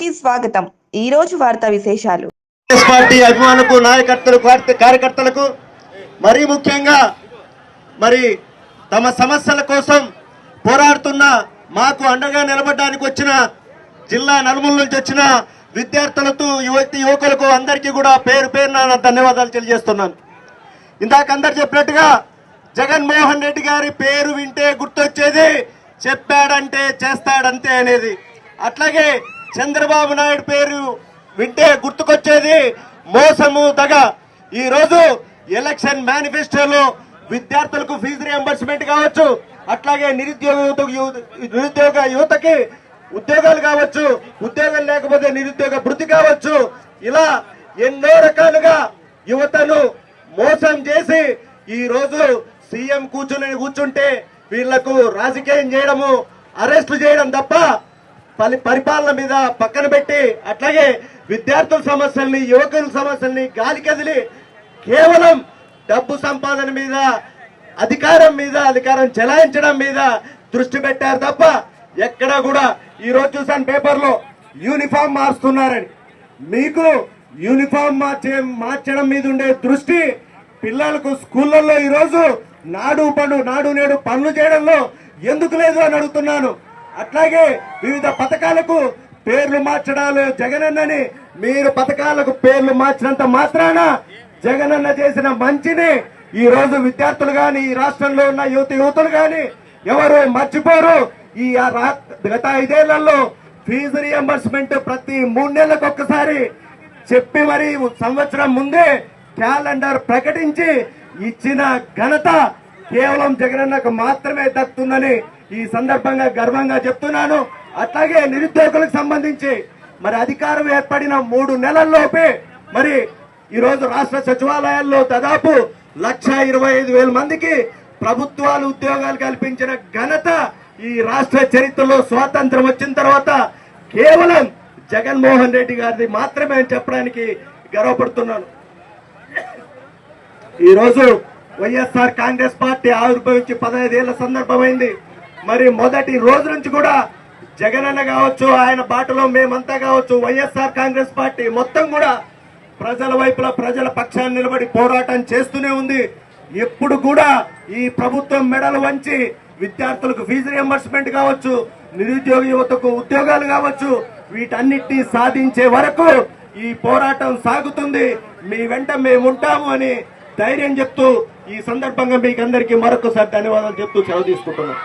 కి స్వాగతం. ఈ రోజు వార్తా విశేషాలు. పార్టీ అభిమానులకు నాయకర్తలకు కార్యకర్తలకు మరీ ముఖ్యంగా మరి తమ సమస్యల కోసం పోరాడుతున్న మాకు అండగా నిలబడడానికి వచ్చిన జిల్లా నలుమూల నుంచి వచ్చిన విద్యార్థులతో యువతి యువకులకు అందరికీ కూడా పేరు పేరున ధన్యవాదాలు తెలియజేస్తున్నాను. ఇందాక అందరు చెప్పినట్టుగా జగన్మోహన్ రెడ్డి గారి పేరు వింటే గుర్తొచ్చేది చెప్పాడంటే చేస్తాడంతే అనేది. అట్లాగే చంద్రబాబు నాయుడు పేరు వింటే గుర్తుకొచ్చేది మోసము దగ. ఈ రోజు ఎలక్షన్ మేనిఫెస్టోలో విద్యార్థులకు ఫీజు రియంబర్స్మెంట్ కావచ్చు అట్లాగే నిరుద్యోగ యువత నిరుద్యోగ యువతకి ఉద్యోగాలు కావచ్చు ఉద్యోగం లేకపోతే నిరుద్యోగ వృత్తి కావచ్చు. ఇలా ఎన్నో రకాలుగా యువతను మోసం చేసి ఈ రోజు సీఎం కూర్చుని కూర్చుంటే వీళ్ళకు రాజకీయం చేయడము అరెస్టు చేయడం తప్ప పరిపాలన మీద పక్కన పెట్టి అట్లాగే విద్యార్థుల సమస్యల్ని యువకుల సమస్యల్ని గాలి కదిలి కేవలం డబ్బు సంపాదన మీద అధికారం మీద అధికారం చెలాయించడం మీద దృష్టి పెట్టారు తప్ప ఎక్కడ కూడా ఈరోజు చూసాను పేపర్లో యూనిఫామ్ మార్చుతున్నారని మీకు యూనిఫామ్ మార్చే మార్చడం మీద ఉండే దృష్టి పిల్లలకు స్కూళ్ళల్లో ఈరోజు నాడు పను నాడు నేడు పనులు చేయడంలో ఎందుకు లేదు అని అడుగుతున్నాను. అట్లాగే వివిధ పథకాలకు పేర్లు మార్చడాలు జగనన్నని మీరు పథకాలకు పేర్లు మార్చినంత మాత్రాన జగనన్న చేసిన మంచిని ఈ రోజు విద్యార్థులు కానీ ఈ రాష్ట్రంలో ఉన్న యువత యువతులు కానీ ఎవరు మర్చిపోరు. ఈ గత ఐదేళ్ళలో ఫీజు రియంబర్స్మెంట్ ప్రతి మూడు నెలలకు ఒక్కసారి చెప్పి మరి సంవత్సరం ముందే క్యాలెండర్ ప్రకటించి ఇచ్చిన ఘనత కేవలం జగనన్నకు మాత్రమే దక్కుతుందని ఈ సందర్భంగా గర్వంగా చెప్తున్నాను. అట్లాగే నిరుద్యోగులకు సంబంధించి మరి అధికారం ఏర్పడిన మూడు నెలల్లోపే మరి ఈరోజు రాష్ట్ర సచివాలయాల్లో దాదాపు లక్ష ఇరవై ఐదు వేల మందికి ప్రభుత్వాలు ఉద్యోగాలు కల్పించిన ఘనత ఈ రాష్ట్ర చరిత్రలో స్వాతంత్రం వచ్చిన తర్వాత కేవలం జగన్మోహన్ రెడ్డి గారిది మాత్రమే అని చెప్పడానికి గర్వపడుతున్నాను. ఈరోజు వైఎస్ఆర్ కాంగ్రెస్ పార్టీ ఆవిర్భవించి పదహైదేళ్ళ సందర్భమైంది. మరి మొదటి రోజు నుంచి కూడా జగనన్న కావచ్చు ఆయన బాటలో మేమంతా కావచ్చు వైఎస్ఆర్ కాంగ్రెస్ పార్టీ మొత్తం కూడా ప్రజల వైపులా ప్రజల పక్షాన్ని నిలబడి పోరాటం చేస్తూనే ఉంది. ఎప్పుడు కూడా ఈ ప్రభుత్వం మెడలు వంచి విద్యార్థులకు ఫీజు రియంబర్స్మెంట్ కావచ్చు నిరుద్యోగ యువతకు ఉద్యోగాలు కావచ్చు వీటన్నిటిని సాధించే వరకు ఈ పోరాటం సాగుతుంది. మీ వెంట మేము ఉంటాము అని ధైర్యం చెప్తూ ఈ సందర్భంగా మీకు అందరికీ మరొకసారి ధన్యవాదాలు చెప్తూ సెలవు తీసుకుంటున్నాం.